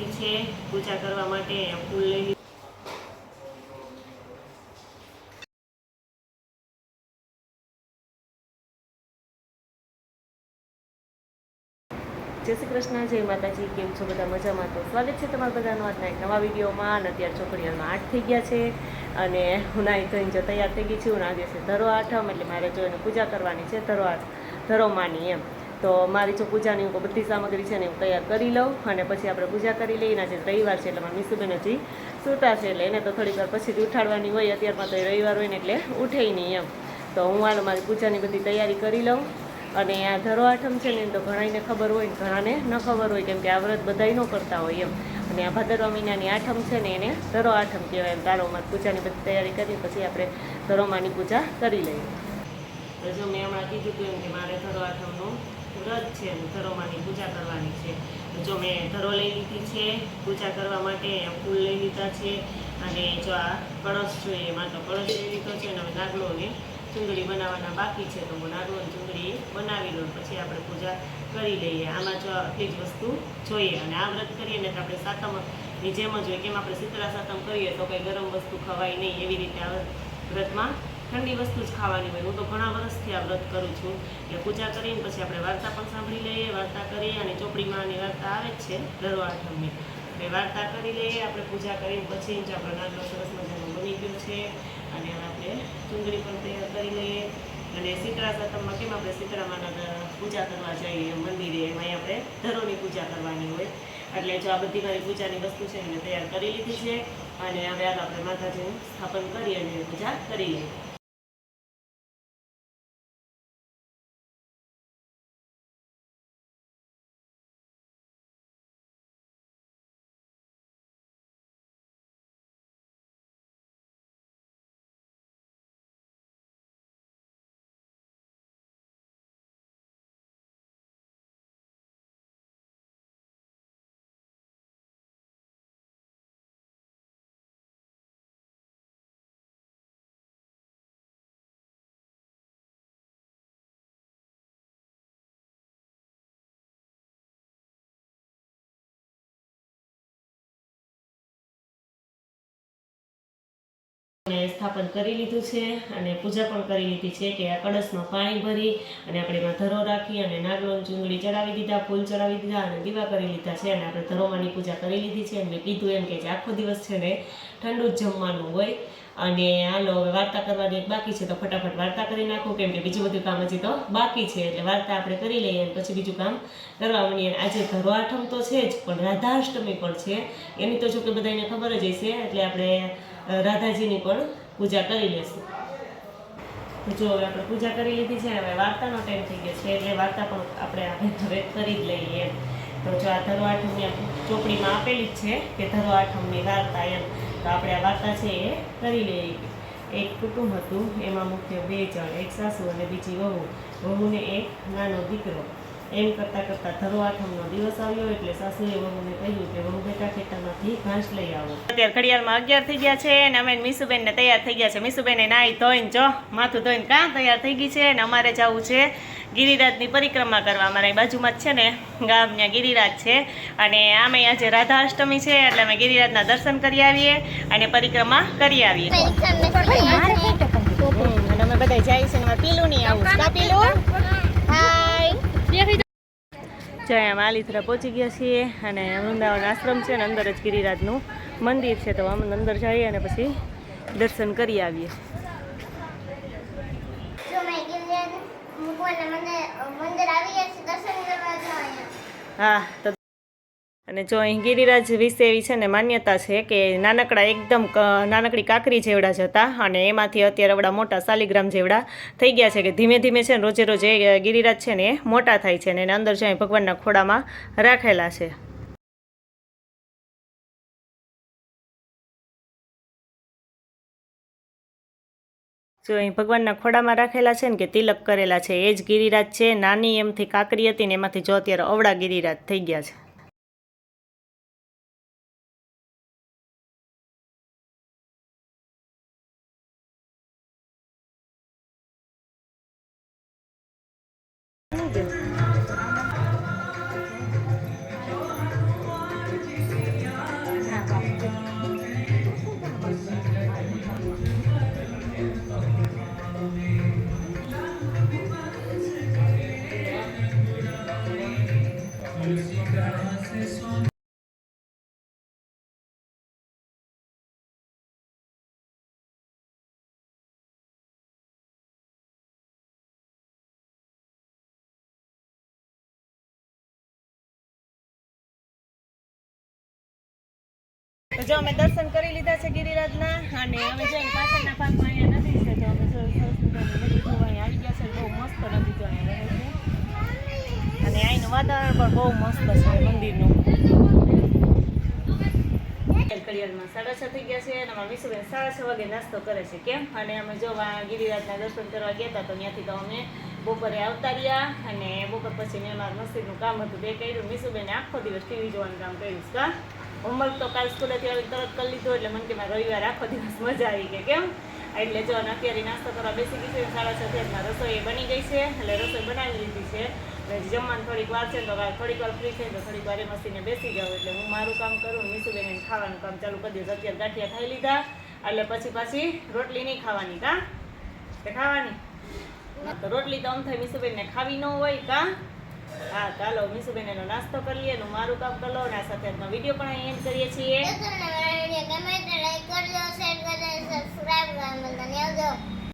લીધી છે પૂજા કરવા માટે ફૂલ લઈ જય શ્રી કૃષ્ણ, જય માતાજી, કેમ છો બધા મજામાં? તો સ્વાગત છે તમારા બધાનું આજના એક નવા વિડીયોમાં. અને અત્યારે છોકરીઓમાં આઠ થઈ ગયા છે અને હું નાઈ ધોઈને જો તૈયાર થઈ ગઈ છું. હું ના છે ધરો આઠમ, એટલે મારે જો એને પૂજા કરવાની છે ધરો આઠ, ધરો માની એમ. તો મારી જો પૂજાની હું બધી સામગ્રી છે ને હું તૈયાર કરી લઉં અને પછી આપણે પૂજા કરી લઈએ. એના આજે રવિવાર છે એટલે મારી મીસુબેન હજી સૂતા છે એટલે એને તો થોડીક વાર પછી જ ઉઠાડવાની હોય. અત્યારમાં તો એ રવિવાર હોય ને એટલે ઉઠે નહીં એમ. તો હું હાલ મારી પૂજાની બધી તૈયારી કરી લઉં અને આ ધરો આઠમ છે ને એમ તો ઘણાને ખબર હોય ને ઘણાને ન ખબર હોય કેમ કે આ વ્રત બધાય ન કરતા હોય એમ. અને આ ભાદરવા મહિનાની આઠમ છે ને એને ધરો આઠમ કહેવાય એમ. તારો અમારી પૂજાની બધી તૈયારી કરી પછી આપણે ધરોમાની પૂજા કરી લઈએ. જો મેં હમણાં કીધું હતું એમ કે મારે ધરો આઠમનું વ્રત છે અને ધરોમાની પૂજા કરવાની છે. જો મેં ધરો લઈ લીધી છે, પૂજા કરવા માટે ફૂલ લઈ લીધા છે અને જો આ કળશ જોઈએ એમાં તો કળશ લઈ લીધો છે અને હવે નાગલોને ચૂંદડી બનાવવાના બાકી છે, તો હું નાગલો ચૂંદડી બનાવી લઉં, પછી આપણે પૂજા કરી લઈએ. આમાં જો આટલી જ વસ્તુ જોઈએ અને આ વ્રત કરીએ ને તો આપણે સાતમની જેમ જ હોય, કેમ આપણે શીતળા સાતમ કરીએ તો કંઈ ગરમ વસ્તુ ખવાય નહીં એવી રીતે આ વ્રતમાં ઠંડી વસ્તુ જ ખાવાની હોય. હું તો ઘણા વર્ષથી આ વ્રત કરું છું. એટલે પૂજા કરીને પછી આપણે વાર્તા પણ સાંભળી લઈએ, વાર્તા કરીએ અને ચોપડીમાંની વાર્તા આવે જ છે દર આઠમની એટલે વાર્તા કરી લઈએ, આપણે પૂજા કરીને પછી જ આપણો સરસ મજાનો બની ગયો છે. અને આપણે ચૂંદડી પણ તૈયાર કરી લઈએ. અને શીતળા સાતમમાં કેમ આપણે શીતળામાના પૂજા કરવા જઈએ મંદિરે, એમાં આપણે ધરોની પૂજા કરવાની હોય. એટલે જો આ બધી મારી પૂજાની વસ્તુ છે એને તૈયાર કરી લીધી છે. અને હવે આપણે માતાજીનું સ્થાપન કરી અને પૂજા કરી લઈએ મેં સ્થાપન કરી લીધું છે અને પૂજા પણ કરી લીધી છે કે આ કળશમાં પાણી ભરી અને આપણે એમાં ધરો રાખી અને નાગલોન ચૂંદડી ચડાવી દીધા, ફૂલ ચડાવી દીધા અને દીવા કરી લીધા છે અને આપણે ધરોમાની પૂજા કરી લીધી છે અને કીધું એમ કે આખો દિવસ છે ને ઠંડુ જ જમવાનું હોય અને હાલો, હવે વાર્તા કરવાની એક બાકી છે, તો ફટાફટ વાર્તા કરી નાખું, કેમ કે બીજું બધું કામ હજી તો બાકી છે, એટલે વાર્તા આપણે કરી લઈએ અને પછી બીજું કામ કરવા મળીએ આજે ધરો આઠમ તો છે જ, પણ રાધાષ્ટમી પણ છે. એની તો જો કે બધાને ખબર જ હશે, એટલે આપણે રાધાજીની પણ પૂજા કરી લેશું. જો હવે આપણે પૂજા કરી લીધી છે, હવે વાર્તાનો ટાઈમ થઈ ગયો છે, એટલે વાર્તા પણ આપણે હવે કરી જ લઈએ. તો જો આ ધરો આઠમની ચોપડીમાં આપેલી જ છે કે ધરો આઠમની વાર્તા એમ. તો આપણે આ વાર્તા છે એ કરી લઈએ. એક કુટુંબ હતું, એમાં મુખ્ય બે જણ, એક સાસુ અને બીજી વહુ. વહુને એક નાનો દીકરો. એમ કરતાં કરતાં ધરો આઠમનો દિવસ આવ્યો એટલે સાસુએ વહુને કહ્યું કે, વહુ બેટા, ખેતરમાંથી ઘાસ લઈ આવો. અત્યારે ઘડિયાળમાં અગિયાર થઈ ગયા છે અને અમે મીસુબેનને તૈયાર થઈ ગયા છે. મીસુબેને નાહી ધોઈને જો, માથું ધોઈને કાં તૈયાર થઈ ગઈ છે અને અમારે જવું છે ગિરિરાજની પરિક્રમા કરવા અમારા બાજુમાં જ છે ને ગામ ત્યાં ગિરિરાજ છે. અને આમે આજે રાધાષ્ટમી છે એટલે અમે ગિરિરાજના દર્શન કરી આવીએ અને પરિક્રમા કરી આવીએ. અને અમે બધા જાય છે પીલું નહીં આવું. પીલું? હાય. જય માલીથરા પહોંચી ગયા છીએ અને વૃંદાવન આશ્રમ છે ને અંદર જ ગિરિરાજનું મંદિર છે તો અમે અંદર જઈએ અને પછી દર્શન કરી આવીએ જો મેં ગિરનાર મૂકવાના મંદિર મંદિર આવી ગયા છે દર્શન કરવા જાઓ અહીંયા હા, તો અને જો અહીં ગિરિરાજ વિશે એવી છે ને માન્યતા છે કે નાનકડા એકદમ નાનકડી કાકરી જેવડા જ હતા અને એમાંથી અત્યારે એવડા મોટા શાલિગ્રામ જેવડા થઈ ગયા છે કે ધીમે ધીમે છે ને રોજે રોજે એ ગિરિરાજ છે ને એ મોટા થાય છે ને એને અંદર જાય ભગવાનના ખોડામાં રાખેલા છે. જો અહીં ભગવાનના ખોડામાં રાખેલા છે ને કે તિલક કરેલા છે, એ જ ગિરિરાજ છે. નાની એમથી કાકરી હતી ને એમાંથી જો અત્યારે અવળા ગિરિરાજ થઈ ગયા છે. જો અમે દર્શન કરી લીધા છે ગિરિરાજના, અને અમે જઈને પાછળના ભાગમાં અહીંયા નદી છે, તો અમે નદી જોવા અહીંયા આવી ગયા છે. બહુ મસ્ત નદી જો અને અહીંનું વાતાવરણ પણ બહુ મસ્ત છે મંદિરનું. કડિયાલમાં સાડા છ થઈ ગયા છે, અને અમારા વિશુબેન સાડા છ વાગે નાસ્તો કરે છે, કેમ? અને અમે જો ગિરિરાજના દર્શન કરવા ગયા હતા, તો ત્યાંથી તો અમે બપોરે આવતા રહ્યા, અને બપોર પછી મેં મારા મસ્જિદનું કામ હતું બે કર્યું. મીસુબેને આખો દિવસ ટીવી જોવાનું કામ કર્યું, કા? હોમવર્ક તો કાલ સ્કૂલેથી આવી તરત કરી લીધો, એટલે મને કે મારે રવિવાર આખો દિવસ મજા આવી ગઈ, કેમ? એટલે જો અત્યારે નાસ્તો કરવા બેસી ગઈ છે સાડા છ થયા રસોઈ બની ગઈ છે, એટલે રસોઈ બનાવી લીધી છે. એટલે જમવાનું થોડીક વાર છે, તો થોડીક વાર ફ્રી થઈ, તો થોડીક વાર મસીને બેસી જાઉં, એટલે હું મારું કામ કરું મીસુબેન ખાવાનું કામ ચાલુ કરી દઈશ અત્યારે ગાંઠિયા ખાઈ લીધા, એટલે પછી પાછી રોટલી નહીં ખાવાની, કા? કે ખાવાની? રોટલી તો આમ થાય, મીસુબેનને ખાવી ન હોય, કા? હા, ચાલો મીસુબેન એનો નાસ્તો કરી લઈએ એનું મારું કામ કરી અને આ સાથે આજનો વીડિયો પણ અહીં એન્ડ કરીએ છીએ. ગમે તો લાઈક કરજો શેર કરજો સબસ્ક્રાઇબ કરજો